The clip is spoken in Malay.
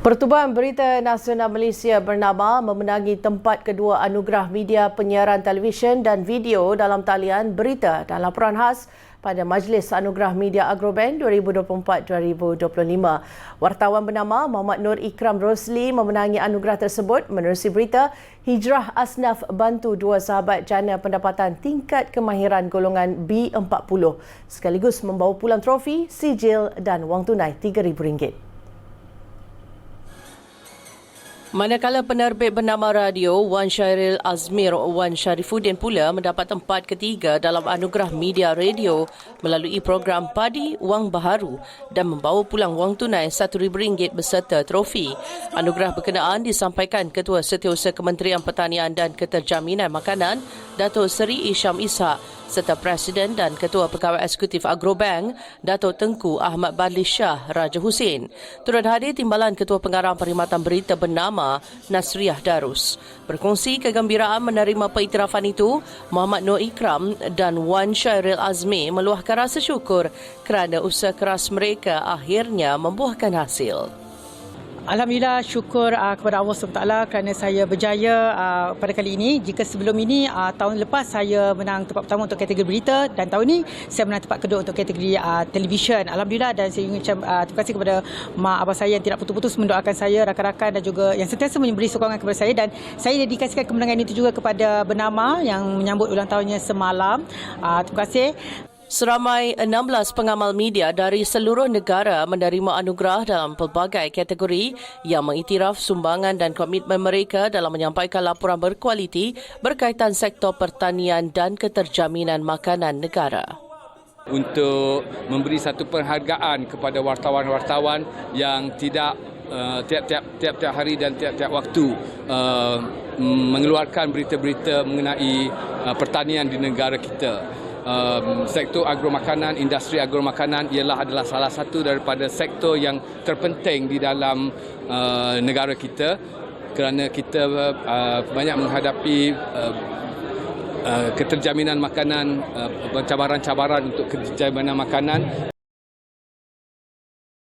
Pertubuhan Berita Nasional Malaysia bernama memenangi tempat kedua anugerah media penyiaran televisyen dan video dalam talian berita dan laporan khas pada Majlis Anugerah Media Agrobank 2024-2025. Wartawan bernama Muhammad Nur Ikram Rosli memenangi anugerah tersebut menerusi berita Hijrah Asnaf bantu dua sahabat jana pendapatan tingkat kemahiran golongan B40 sekaligus membawa pulang trofi, sijil dan wang tunai RM3,000. Manakala penerbit bernama radio Wan Syairil Azmir Wan Syarifuddin pula mendapat tempat ketiga dalam anugerah media radio melalui program Padi Wang Baharu dan membawa pulang wang tunai RM1,000 beserta trofi. Anugerah berkenaan disampaikan Ketua Setiausaha Kementerian Pertanian dan Keterjaminan Makanan Dato' Seri Isham Ishak serta Presiden dan Ketua Pegawai Eksekutif Agrobank Dato' Tengku Ahmad Badli Shah Raja Hussein. Turut hadir Timbalan Ketua Pengarang Perkhidmatan Berita bernama Nasriah Darus. Berkongsi kegembiraan menerima pengiktirafan itu, Muhammad Noor Ikram dan Wan Syairil Azmi meluahkan rasa syukur kerana usaha keras mereka akhirnya membuahkan hasil. Alhamdulillah syukur uh, kepada Allah SWT kerana saya berjaya uh, pada kali ini. Jika sebelum ini uh, tahun lepas saya menang tempat pertama untuk kategori berita dan tahun ini saya menang tempat kedua untuk kategori uh, televisyen. Alhamdulillah dan saya ingin uh, terima kasih kepada mak abah saya yang tidak putus-putus mendoakan saya, rakan-rakan dan juga yang sentiasa memberi sokongan kepada saya dan saya dedikasikan kemenangan itu juga kepada Bernama yang menyambut ulang tahunnya semalam. Uh, terima kasih. Seramai 16 pengamal media dari seluruh negara menerima anugerah dalam pelbagai kategori yang mengiktiraf sumbangan dan komitmen mereka dalam menyampaikan laporan berkualiti berkaitan sektor pertanian dan keterjaminan makanan negara. Untuk memberi satu penghargaan kepada wartawan-wartawan yang tidak uh, tiap-tiap tiap-tiap hari dan tiap-tiap waktu uh, mengeluarkan berita-berita mengenai uh, pertanian di negara kita um, sektor agromakanan, industri agromakanan ialah adalah salah satu daripada sektor yang terpenting di dalam uh, negara kita kerana kita uh, banyak menghadapi uh, uh, keterjaminan makanan, uh, cabaran-cabaran untuk keterjaminan makanan